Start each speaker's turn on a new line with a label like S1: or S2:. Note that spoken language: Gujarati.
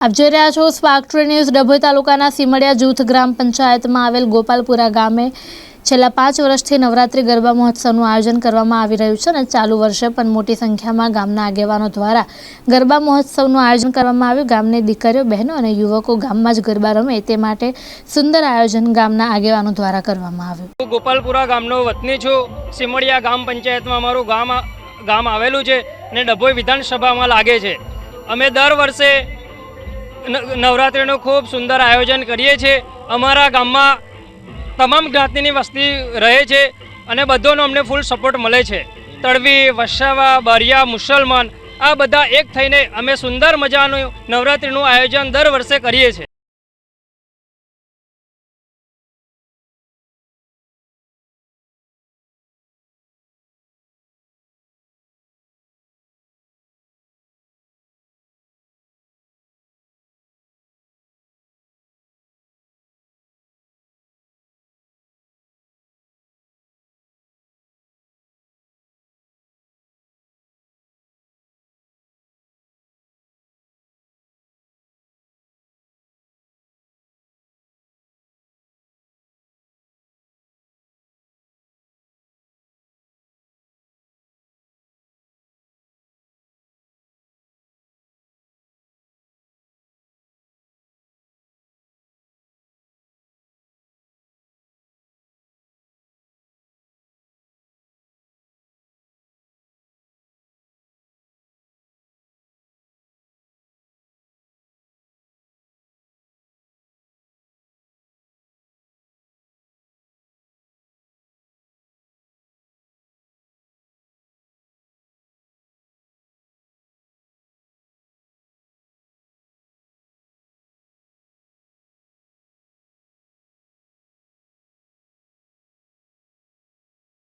S1: આપ જોઈ રહ્યા છો સ્પાર્ક ન્યૂઝ ડભોઈ તાલુકાના સીમડિયા જૂથ ગ્રામ પંચાયતમાં આવેલ ગોપાલપુરા ગામે છેલ્લા પાંચ વર્ષથી નવરાત્રિ ગરબા મહોત્સવનું આયોજન કરવામાં આવી રહ્યું છે અને ચાલુ વર્ષે પણ મોટી સંખ્યામાં ગામના આગેવાનો દ્વારા ગરબા મહોત્સવનું આયોજન કરવામાં આવ્યું. ગામની દીકરીઓ, બહેનો અને યુવકો ગામમાં જ ગરબા રમે તે માટે સુંદર આયોજન ગામના આગેવાનો દ્વારા કરવામાં આવ્યું.
S2: હું ગોપાલપુરા ગામનો વતની છું. સીમડિયા ગામ પંચાયતમાં અમારું ગામ ગામ આવેલું છે અને ડભોઈ વિધાનસભામાં લાગે છે. અમે દર વર્ષે નવરાત્રિનું ખૂબ સુંદર આયોજન કરીએ છીએ. અમારા ગામમાં તમામ જ્ઞાતિની વસ્તી રહે છે અને બધોનો અમને ફૂલ સપોર્ટ મળે છે. તળવી, વસાવા, બારિયા, મુસલમાન આ બધા એક થઈને અમે સુંદર મજાનું નવરાત્રિનું આયોજન દર વર્ષે કરીએ છીએ.